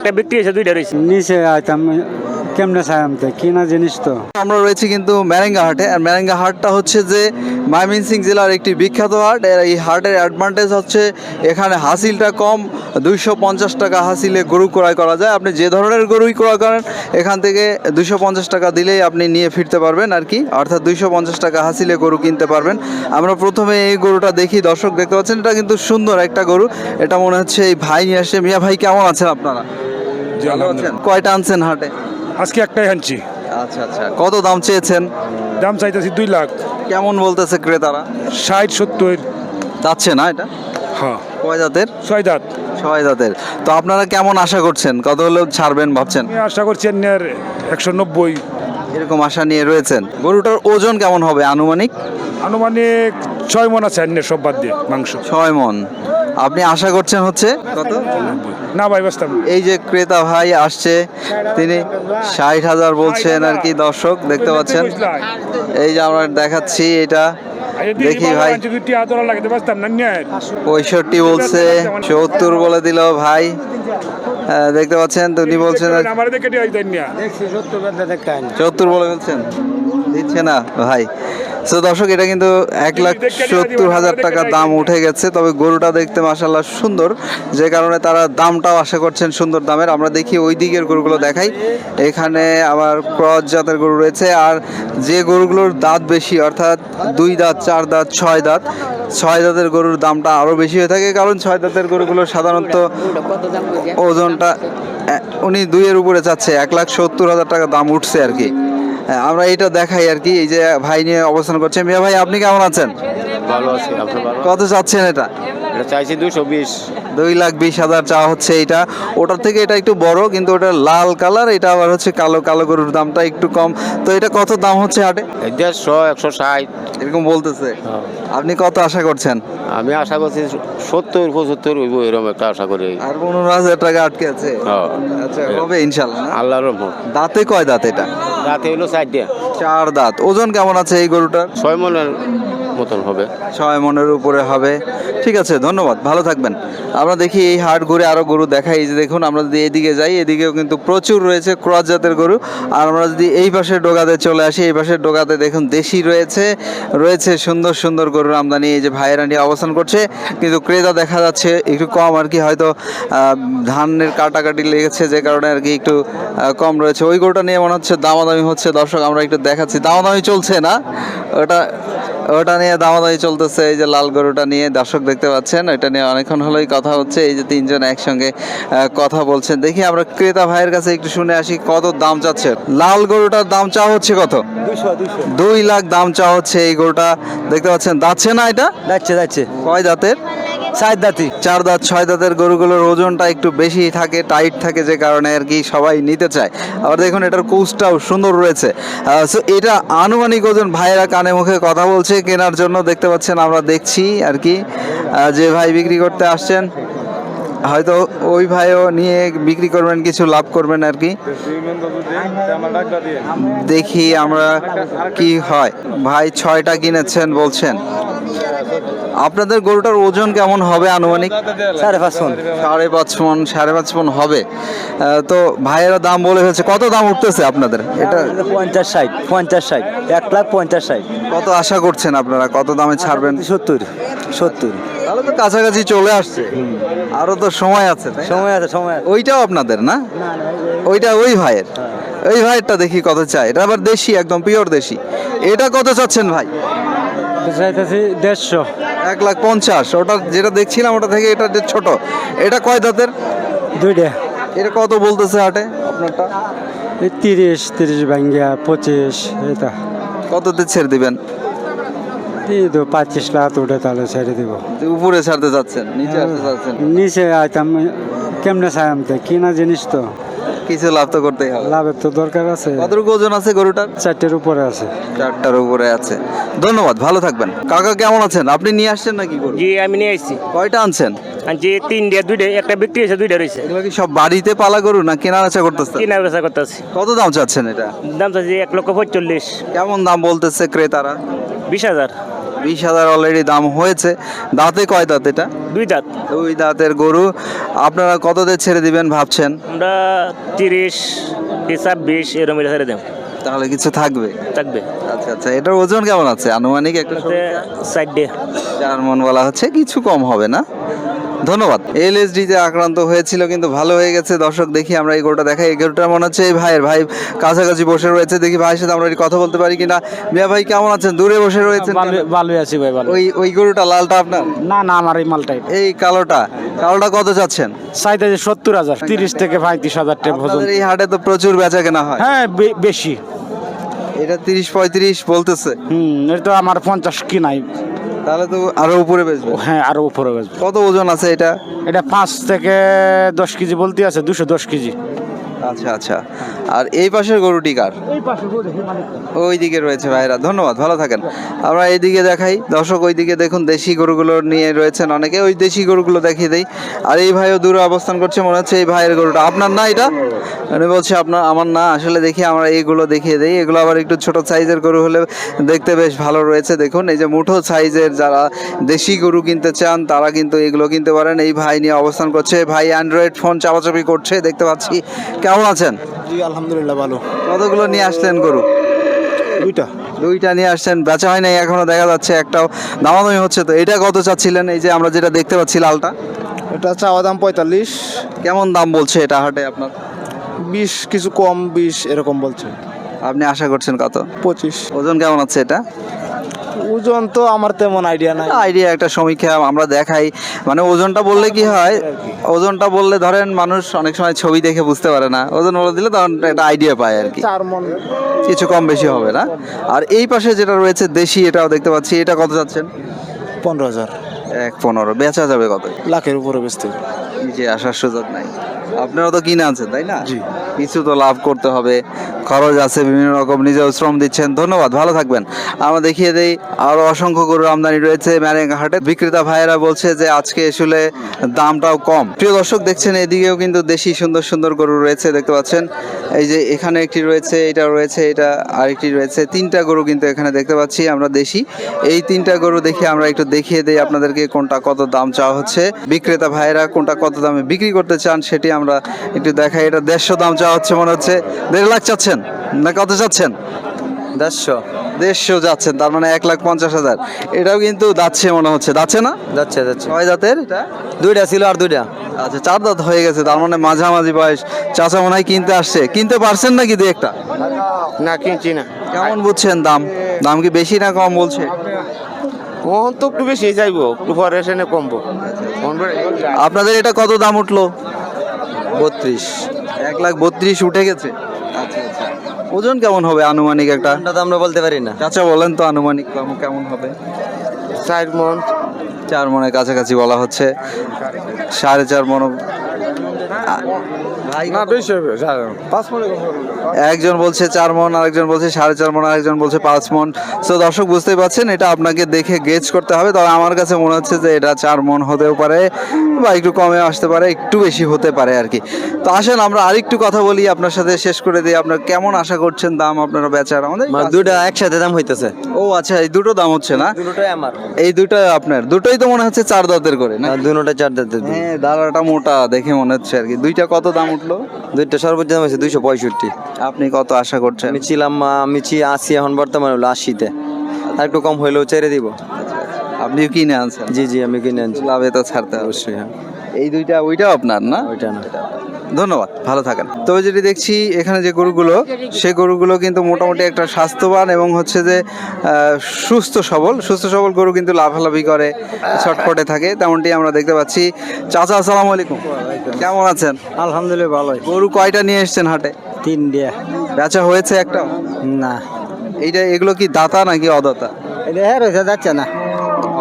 একটা বিক্রি হয়েছে দুইটা রয়েছে। নিচে আইতাম কেমনে চাইম তো? কিনা জিনিস তো? আমরা রয়েছি কিন্তু ম্যারেঙ্গা হাটে। আর ম্যারেঙ্গা হাটটা হচ্ছে যে ময়মনসিং জেলার একটি বিখ্যাত হাট। এই হাটের অ্যাডভান্টেজ হচ্ছে এখানে হাসিলটা কম দুইশো পঞ্চাশ টাকা হাসিলে গরু ক্রয় করা যায়। আপনি যে ধরনের গরুই ক্রয় করেন এখান থেকে দুইশো পঞ্চাশ টাকা দিলেই আপনি নিয়ে ফিরতে পারবেন আর কি। অর্থাৎ দুইশো পঞ্চাশ টাকা হাসিলে গরু কিনতে পারবেন। আমরা প্রথমে এই গরুটা দেখি দর্শক দেখতে পাচ্ছেন এটা কিন্তু সুন্দর একটা গরু। এটা মনে হচ্ছে এই ভাই নিয়ে আসছে মিয়া ভাই কেমন আছেন আপনারা? ভালো আছেন? কয়টা আনছেন হাটে? আজকে একটাই আনছি। আচ্ছা আচ্ছা। কত দাম চেয়েছেন? দাম চাইতেছি দুই লাখ। কেমন বলতেছে ক্রেতারা? ষাট সত্তর। যাচ্ছে না এটা? হ্যাঁ। কয় জাতের? ছয় ছয় জাতের। তো আপনারা কেমন আশা করছেন? কত হলেও ছাড়বেন ভাবছেন? আশা করছি একশো নব্বই। এরকম আশা নিয়ে রয়েছেন। গরুটার ওজন কেমন হবে আনুমানিক? আনুমানিক ছয় মন আছে সব বাদ দিয়ে মাংস। ছয় মন। আপনি আশা করছেন হচ্ছে? কত? না ভাই বাস্তব এই যে ক্রেতা ভাই আসছে তিনি ষাট হাজার বলছেন আর কি দর্শক দেখতে পাচ্ছেন। এই যে আমরা দেখাচ্ছি এটা। দেখি ভাই। পঁয়ষট্টি বলছে সত্তর বলে দিল ভাই। দেখতে পাচ্ছেন তো উনি বলছেন সত্তর বলে বলছেন দিচ্ছে না ভাই। তো দর্শক এটা কিন্তু এক লাখ সত্তর হাজার টাকা দাম উঠে গেছে তবে গরুটা দেখতে মাসাল্লাহ সুন্দর। যে কারণে তারা দামটাও আশা করছেন সুন্দর দামের। আমরা দেখি ওই দিকের গরুগুলো দেখাই। এখানে আবার ক্রস জাতের গরু রয়েছে আর যে গরুগুলোর দাঁত বেশি অর্থাৎ দুই দাঁত চার দাঁত ছয় দাঁত ছয় দাঁতের গরুর দামটা আরও বেশি হয়ে থাকে। কারণ ছয় দাঁতের গরুগুলো সাধারণত ওজনটা আহ, উনি দুইয়ের উপরে চাচ্ছে এক লাখ সত্তর হাজার টাকা দাম উঠছে আর কি। আমরা এটা দেখাই আর কি এই যে ভাই নিয়ে অবস্থান করছে। মিয়া ভাই আপনি কেমন আছেন? কত চাচ্ছেন এটা? চাইছি দুশো বিশ। দুই লাখ বিশ হাজার চাওয়া হচ্ছে এটা। ওটার থেকে এটা একটু বড় কিন্তু ওটা লাল কালার এটা আবার হচ্ছে কালো কালো গরুর দামটা একটু কম। তো এটা কত দাম হচ্ছে হাটে? দেড়শো একশো ষাট। এরকম বলতেছে। আপনি কত আশা করছেন? আমি আশা করছি সত্তর পঁচাত্তর হইব এরকম একটা আশা করি। আর পনেরো হাজার টাকা আটকে আছে? হ্যাঁ। আচ্ছা হবে ইনশাল্লাহ? আল্লাহর রহমত। দাঁতে কয় দাঁত এটা? রাতে হইল চারটে চার দাঁত। ওজন কেমন আছে এই গরুটার? ছয় মনের মতন হবে। ছয় মনের উপরে হবে। ঠিক আছে, ধন্যবাদ, ভালো থাকবেন। আমরা দেখি এই হাট ঘুরে আরও গরু দেখাই। যে দেখুন, আমরা যদি এদিকে যাই, এদিকেও কিন্তু প্রচুর রয়েছে ক্রস জাতের গরু। আর আমরা যদি এই পাশে ডোগাতে চলে আসি, এই পাশের ডোগাতে দেখুন, দেশি রয়েছে রয়েছে সুন্দর সুন্দর গরুর আমদানি। এই যে ভাইয়েরা নিয়ে অবস্থান করছে, কিন্তু ক্রেতা দেখা যাচ্ছে একটু কম আর কি, হয়তো ধানের কাটাকাটি লেগেছে যে কারণে আর কি একটু কম রয়েছে। ওই গরুটা নিয়ে মনে হচ্ছে দামাদামি হচ্ছে। দর্শক, আমরা একটু দেখাচ্ছি। দামাদামি চলছে না? ওটা ওটা নিয়ে দামাদামি চলতেছে এই যে লাল গরুটা নিয়ে। দর্শক দেখতে পাচ্ছেন ওইটা নিয়ে অনেকক্ষণ হলোই কথা হচ্ছে এই যে তিনজন একসঙ্গে কথা বলছেন। দেখি আমরা ক্রেতা ভাইয়ের কাছে একটু শুনে আসি কত দাম চাচ্ছে। লাল গরুটার দাম চা হচ্ছে কত? দুই লাখ দাম চা হচ্ছে এই গরুটা। দেখতে পাচ্ছেন দাচ্ছে না এটা? যাচ্ছে যাচ্ছে কয় দাঁতের? সাত দাঁতি চার দাঁত, ছয় দাঁতের গরুগুলোর ওজনটা একটু বেশি থাকে, টাইট থাকে যে কারণে আর কি সবাই নিতে চায়। আবার দেখুন, এটার কুচটাও সুন্দর রয়েছে। সো এটা আনুমানিক ওজন ভাইয়েরা কানে মুখে কথা বলছে, কেনার জন্য দেখতে পাচ্ছেন, আমরা দেখছি আর কি। যে ভাই বিক্রি করতে আসছেন, হয়তো ওই ভাইও নিয়ে বিক্রি করবেন, কিছু লাভ করবেন আর কি। দেখি আমরা কি হয়। ভাই ছয়টা কিনেছেন বলছেন। আপনাদের গরুটার ওজন কেমন হবে আনুমানিক? সাড়ে পাঁচ মন। সাড়ে পাঁচ মন সাড়ে পাঁচ মন হবে। তো ভাইয়েরা দাম বলে ফেলছে কত দাম উঠতেছে আপনাদের? এটা পঞ্চাশ ষাট পঞ্চাশ ষাট এক লাখ পঞ্চাশ ষাট। কত আশা করছেন আপনারা? কত দামে ছাড়বেন? সত্তর সত্তর। তাহলে তো কাছাকাছি চলে আসছে। আরও তো সময় আছে সময় আছে সময় আছে। ওইটাও আপনাদের না? ওইটা ওই ভাইয়ের। ওই ভাইয়েরটা দেখি কত চাই এটা আবার দেশি একদম পিওর দেশি। এটা কত চাচ্ছেন ভাই? চাইতেছি দেড়শো। এক লাখ পঞ্চাশ। ওটা যেটা দেখছিলাম ওটা থেকে এটা যে ছোট এটা কয় দাঁতের? দুইটা। এটা কত বলতেছে হাটে আপনারটা? এই তিরিশ তিরিশ ভাঙ্গিয়া পঁচিশ এটা। কততে ছেড়ে দিবেন? এই তো পঁচিশ লাখ উঠে তাহলে ছেড়ে দিব। উপরে ছাড়তে যাচ্ছেন নিচে আসতে যাচ্ছেন নিচে আইতাম কেমনে চাইম তো? কিনা জিনিস তো। কিছু লাভ তো করতেই হবে। লাভের তো দরকার আছে। কতটুকু ওজন আছে গরুটার? চারটের উপরে আছে। চারটার উপরে আছে। ধন্যবাদ ভালো থাকবেন। কাকা কেমন আছেন? আপনি নিয়ে আসছেন নাকি গরু? জি আমি নিয়ে আসছি। কয়টা আনছেন? আনছি তিনটে দুইটা একটা বিক্রি হয়েছে দুইটা রয়েছে। এগুলো কি সব বাড়িতে পালা গরু না কেনার আশা করতেছেন কিনা বেচা করতেছি। কত দাম চাচ্ছেন এটা? দাম চাইছি এক লক্ষ পঁয়তাল্লিশ। কেমন দাম বলতেছে ক্রেতারা? বিশ হাজার। বিশ হাজার অলরেডি দাম হয়েছে। দাঁতে কয় দাঁত এটা? দুই দাঁত। দুই দাঁতের গরু। আপনারা কততে ছেড়ে দিবেন ভাবছেন? আমরা তিরিশ হিসাব বিশ এরকম ছেড়ে দেব। তাহলে কিছু থাকবে? থাকবে। আচ্ছা আচ্ছা এটার ওজন কেমন আছে? আনুমানিক একটা সাইড ডে চার মন বলা হচ্ছে কিছু কম হবে না। ধন্যবাদ। এলএসডিতে আক্রান্ত হয়েছিল কিন্তু ভালো হয়ে গেছে। দর্শক দেখি আমরা এই গরুটা দেখাই। এই গরুটা মনে হচ্ছে এই ভাইয়ের ভাই কাছাকাছি বসে রয়েছে। দেখি ভাইয়ের সাথে আমরা কথা বলতে পারি কিনা। মিয়া ভাই কেমন আছেন? দূরে বসে রয়েছেন? ভালোই আছি ভাই ভালো ওই ওই গরুটা লালটা আপনার? না না আমার এই মালটাই। এই কালোটা। কালোটা কত চাচ্ছেন? চাইতে সত্তর হাজার তিরিশ থেকে পঁয়ত্রিশ হাজার টাকা এই হাটে তো প্রচুর বেচা কেনা হয় হ্যাঁ বেশি। এটা তিরিশ পঁয়ত্রিশ বলতেছে। হুম এটা আমার পঞ্চাশ কি নাই। তাহলে তো আরও উপরে বেচবো। হ্যাঁ আরও উপরে বেচবো। কত ওজন আছে এটা? এটা পাঁচ থেকে দশ কেজি বলতে আছে দুশো দশ কেজি। আচ্ছা আচ্ছা। আর এই পাশের গরুটি কার? এই ওই দিকে রয়েছে ভাইরা ধন্যবাদ ভালো থাকেন। আমরা এইদিকে দেখাই দর্শক ওইদিকে দেখুন দেশি গরুগুলো নিয়ে রয়েছেন অনেকে ওই দেশি গরুগুলো দেখিয়ে দেই। আর এই ভাইও দূরে অবস্থান করছে মনে হচ্ছে এই ভাইয়ের গরুটা। আপনার না এটা? উনি বলছে আপনার আমার না আসলে দেখি আমরা এইগুলো দেখিয়ে দিই। এগুলো আবার একটু ছোট সাইজের গরু হলে দেখতে বেশ ভালো রয়েছে দেখুন। এই যে মুঠো সাইজের যারা দেশি গরু কিনতে চান তারা কিন্তু এগুলো কিনতে পারেন। এই ভাই নিয়ে অবস্থান করছে। ভাই অ্যান্ড্রয়েড ফোন চাপাচাপি করছে দেখতে পাচ্ছি। কেমন আছেন? জি আলহামদুলিল্লাহ ভালো। কতগুলো নিয়ে আসলেন গরু? দুইটা। দুইটা নিয়ে আসছেন বেচা হয় নাই এখনও দেখা যাচ্ছে একটাও দামাদামি হচ্ছে। তো এটা কত চাচ্ছিলেন? এই যে আমরা যেটা দেখতে পাচ্ছি লালটা। এটা চাওয়া দাম পঁয়তাল্লিশ। কেমন দাম বলছে এটা হাটে আপনার? বিশ কিছু কম বিশ এরকম বলছে। আপনি আশা করছেন কত? পঁচিশ। ওজন কেমন আছে এটা? ওজন তো আমার তেমন আইডিয়া নাই। আইডিয়া একটা সমীক্ষা আমরা দেখাই। মানে ওজনটা বললে কি হয়? ওজনটা বললে ধরেন মানুষ অনেক সময় ছবি দেখে বুঝতে পারে না। ওজন বলে দিলে তখন একটা আইডিয়া পায় আর কি। চার মন। কিছু কম বেশি হবে না। আর এই পাশে যেটা রয়েছে দেশি এটাও দেখতে পাচ্ছি। এটা কত যাচ্ছেন? পনেরো হাজার। এক পনেরো বেচা যাবে কত? লাখের উপরে বেচতে। নিচে আসার সুযোগ নাই। আপনারা তো কিনে আনছেন তাই না? কিছু তো লাভ করতে হবে খরচ আছে বিভিন্ন রকম নিজেও শ্রম দিচ্ছেন। ধন্যবাদ ভালো থাকবেন। আমরা দেখিয়ে দেই আরও অসংখ্য গরুর আমদানি রয়েছে ম্যারেঙ্গা হাটে বিক্রেতা ভাইয়েরা বলছে যে আজকে আসলে দামটাও কম। প্রিয় দর্শক দেখছেন এদিকেও কিন্তু দেশি সুন্দর সুন্দর গরু রয়েছে দেখতে পাচ্ছেন। এই যে এখানে একটি রয়েছে এটা রয়েছে এটা আরেকটি রয়েছে। তিনটা গরু কিন্তু এখানে দেখতে পাচ্ছি আমরা দেশি। এই তিনটা গরু দেখে আমরা একটু দেখিয়ে দেই আপনাদেরকে। কোনটা কত দাম চাওয়া হচ্ছে? বিক্রেতা ভাইয়েরা কোনটা কত দামে বিক্রি করতে চান সেটি আমরা একটু দেখাই। এটা দেড়শো দাম চাওয়া হচ্ছে মনে হচ্ছে। দেড় লাখ চাচ্ছেন? না কত চাচ্ছেন? দেড়শো। দেড়শো যাচ্ছেন তার মানে এক লাখ পঞ্চাশ হাজার। এটাও কিন্তু যাচ্ছে মনে হচ্ছে। যাচ্ছে না? যাচ্ছে যাচ্ছে। ছয় জাতের দুইটা ছিল আর দুইটা। আচ্ছা চার দাঁত হয়ে গেছে তার মানে মাঝামাঝি বয়স। চাচা মনে হয় কিনতে আসছে। কিনতে পারছেন নাকি দু একটা? না কিনছি না। কেমন বুঝছেন দাম? দাম কি বেশি না কম বলছে? ও তো একটু বেশি চাইব একটু পরে এসে কমবো। আপনাদের এটা কত দাম উঠল? বত্রিশ। এক লাখ বত্রিশ উঠে গেছে। ওজন কেমন হবে আনুমানিক একটা? আমরা বলতে পারি না। আচ্ছা বলেন তো আনুমানিক কেমন হবে? চার মন। চার মনের কাছাকাছি বলা হচ্ছে। সাড়ে চার মন ভাই না বেশি হবে পাঁচ মনে একজন বলছে চার মন আরেকজন বলছে সাড়ে চার মন আরেকজন বলছে পাঁচ মন। তো দর্শক বুঝতেই পারছেন এটা আপনাকে দেখে গেজ করতে হবে। তবে আমার কাছে মনে হচ্ছে যে এটা চার মন হতেও পারে বা একটু কমে আসতে পারে একটু বেশি হতে পারে আর কি। তো আসেন আমরা আরেকটু কথা বলি আপনার সাথে শেষ করে দিই। আপনার কেমন আশা করছেন দাম আপনারা বেচার? আমাদের দুটো একসাথে দাম হইতেছে। ও আচ্ছা এই দুটো দাম হচ্ছে না? দুটোই আমার। এই দুটো আপনার দুটোই তো মনে হচ্ছে চার দাঁতের করে না? দুটোটা চার দাঁতের হ্যাঁ দাঁড়াটা মোটা দেখে মনে হচ্ছে আর কি। দুইটা কত দাম উঠল? দুইটা সর্বোচ্চ দাম হয়েছে দুইশো পঁয়ষট্টি। আপনি কত আশা করছেন? আমি ছিলাম আমি ছি আশি এখন বর্তমানে হলো আশিতে। আর একটু কম হইলেও ছেড়ে দিব। আপনিও কিনে আনছেন? জি জি আমি কিনে আনছি। লাভে তো ছাড়তে অবশ্যই হ্যাঁ। এই দুইটা ওইটাও আপনার না? ওইটা না। ধন্যবাদ ভালো থাকেন। তবে যেটি দেখছি এখানে যে গরুগুলো সে গরুগুলো কিন্তু মোটামুটি একটা স্বাস্থ্যবান এবং হচ্ছে যে সুস্থ সবল। সুস্থ সবল গরু কিন্তু লাফালাফি করে ছটফটে থাকে। তেমনটি আমরা দেখতে পাচ্ছি। চাচা আসসালাম আলাইকুম। কেমন আছেন? আলহামদুলিল্লাহ ভালোই। গরু কয়টা নিয়ে এসেছেন হাটে? তিন দিয়ে। বেচা হয়েছে একটা না। এইটা এগুলো কি দাতা নাকি অদাতা? এটা হ্যাঁ রয়েছে যাচ্ছে না।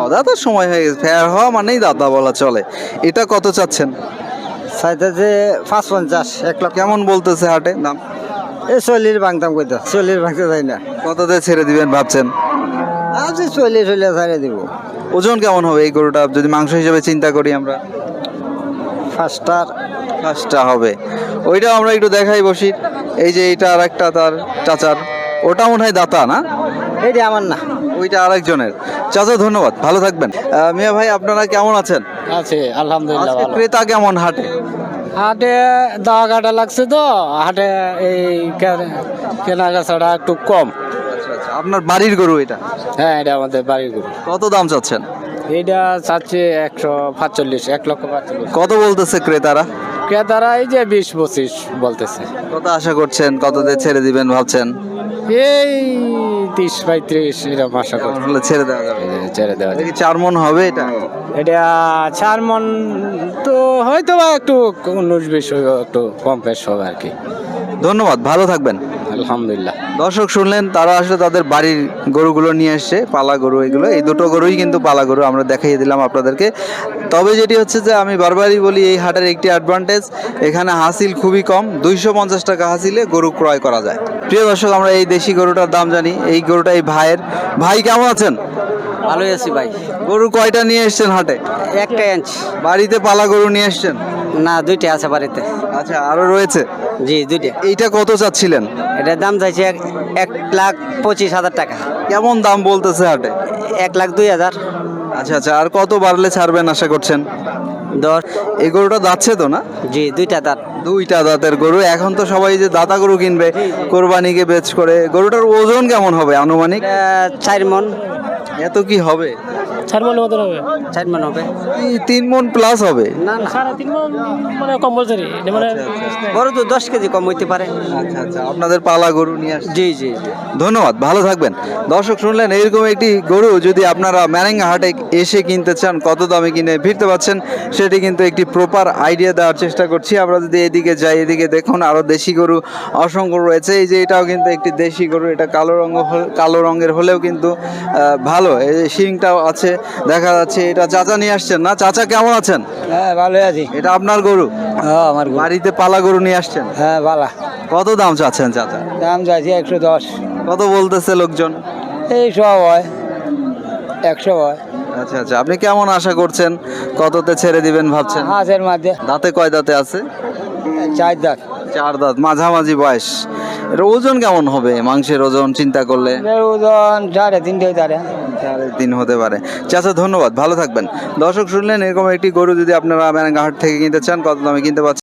অদাতার সময় হয়ে গেছে। ফেয়ার হওয়া মানেই দাদা বলা চলে। এটা কত চাচ্ছেন? যে পাঁচ পঞ্চাশ এক লাখ কেমন বলতেছে হাটে দাম? এই চল্লিশ ভাঙতাম কইতো চল্লিশ ভাঙতে চাই না। কততে ছেড়ে দিবেন ভাবছেন? আজ চল্লিশ হইলে ছাড়িয়ে দিব। ওজন কেমন হবে এই গরুটা? যদি মাংস হিসেবে চিন্তা করি আমরা। ফার্স্টার পাঁচটা হবে। ওইটাও আমরা একটু দেখাই বসি। এই যে এটা আর একটা তার চাচার। ওটা মনে হয় দাতা না? এইটা আমার না। ওইটা আরেকজনের। চাচা ধন্যবাদ। ভালো থাকবেন। মিয়া ভাই আপনারা কেমন আছেন? আছে আলহামদুলিল্লাহ আজকে ক্রেতা কেমন হাটে? হাটে দাওয়া কাটা লাগছে তো। হাটে এই কেনা কাছাটা একটু কম। আপনার বাড়ির গরু এটা? হ্যাঁ এটা আমাদের বাড়ির গরু। কত দাম চাচ্ছেন? এইটা চাচ্ছে একশো পাঁচচল্লিশ এক লক্ষ পাঁচচল্লিশ। কত বলতেছে ক্রেতারা? ক্রেতারা এই যে বিশ পঁচিশ বলতেছে। কত আশা করছেন? কততে ছেড়ে দিবেন ভাবছেন? এই তিরিশ পঁয়ত্রিশ এরকম আশা করি। কেমন হলে ছেড়ে দেওয়া যাবে। ছেড়ে দেওয়া চার মন হবে এটা? এটা চার মন তো হয়তো বা একটু উনিশ বিশ একটু কম বেশ হবে আর কি। ধন্যবাদ ভালো থাকবেন। আলহামদুলিল্লাহ। দর্শক শুনলেন তারা আসলে তাদের বাড়ির গরুগুলো নিয়ে এসছে পালা গরু এগুলো। এই দুটো গরুই কিন্তু পালা গরু আমরা দেখাই দিলাম আপনাদেরকে। তবে যেটি হচ্ছে যে আমি বারবারই বলি এই হাটের একটি অ্যাডভান্টেজ এখানে হাসিল খুবই কম দুইশো পঞ্চাশ টাকা হাসিলে গরু ক্রয় করা যায়। প্রিয় দর্শক আমরা এই দেশি গরুটার দাম জানি এই গরুটা এই ভাইয়ের। ভাই কেমন আছেন? ভালোই আছি ভাই। গরু কয়টা নিয়ে এসছেন হাটে? একটা ইঞ্চ বাড়িতে পালা গরু নিয়ে এসছেন? না দুইটা আছে বাড়িতে। আচ্ছা আরও রয়েছে? জি দুইটা। এইটা কত চাচ্ছিলেন? এটার দাম চাইছে এক এক লাখ পঁচিশ হাজার টাকা। কেমন দাম বলতেছে হাটে? এক লাখ দুই হাজার। আচ্ছা আচ্ছা আর কত বাড়লে ছাড়বেন আশা করছেন? দশ। এই গরুটা যাচ্ছে তো না? জি দুইটা দাঁত। দুইটা দাঁতের গরু। এখন তো সবাই যে দাতা গরু কিনবে কোরবানিকে বেচ করে গরুটার ওজন কেমন হবে আনুমানিক? চার মন। এত কি হবে? চার মনের মতন হবে। চার মন হবে। তিন মন প্লাস হবে? না না। সাড়ে তিন মন মানে কম্পালসারি। মানে বড় তো দশ কেজি কম হইতে পারে। আচ্ছা আচ্ছা। আপনাদের পালা গরু নিয়ে আসছে। জি জি ধন্যবাদ ভালো থাকবেন। দর্শক শুনলেন এরকম একটি গরু যদি আপনারা ম্যারেঙ্গা হাটে এসে কিনতে চান কত দামে কিনে ফিরতে পারছেন সেটি কিন্তু একটি প্রপার আইডিয়া দেওয়ার চেষ্টা করছি। আমরা যদি এদিকে যাই এদিকে দেখুন আরও দেশি গরু অসংখ্য রয়েছে। এই যে এটাও কিন্তু একটি দেশি গরু এটা কালো রঙ কালো রঙের হলেও কিন্তু ভালো। এই যে শিংটাও আছে দেখা যাচ্ছে এটা চাচা নিয়ে আসছেন না? চাচা কেমন আছেন? হ্যাঁ ভালো আছি। এটা আপনার গরু? আমার বাড়িতে পালা গরু নিয়ে আসছেন? হ্যাঁ ভালো কত দাম চাচ্ছেন চাচা? দাম চাইছি একশো দশ। কত বলতেছে লোকজন? এই সব হয়। একশো হয়। আচ্ছা আচ্ছা। আপনি কেমন আশা করছেন? কততে ছেড়ে দিবেন ভাবছেন? হাঁসের দাঁতে কয় দাঁতে আছে? চার দাঁত। চার দাঁত মাঝামাঝি বয়স। এর ওজন কেমন হবে? মাংসের ওজন চিন্তা করলে? ওজন সাড়ে তিনটে তারে সাড়ে তিন হতে পারে। চাচা ধন্যবাদ। ভালো থাকবেন। দর্শক শুনলেন এরকম একটি গরু যদি আপনারা ব্যানাঘাট থেকে কিনতে চান কত দামে কিনতে পারছেন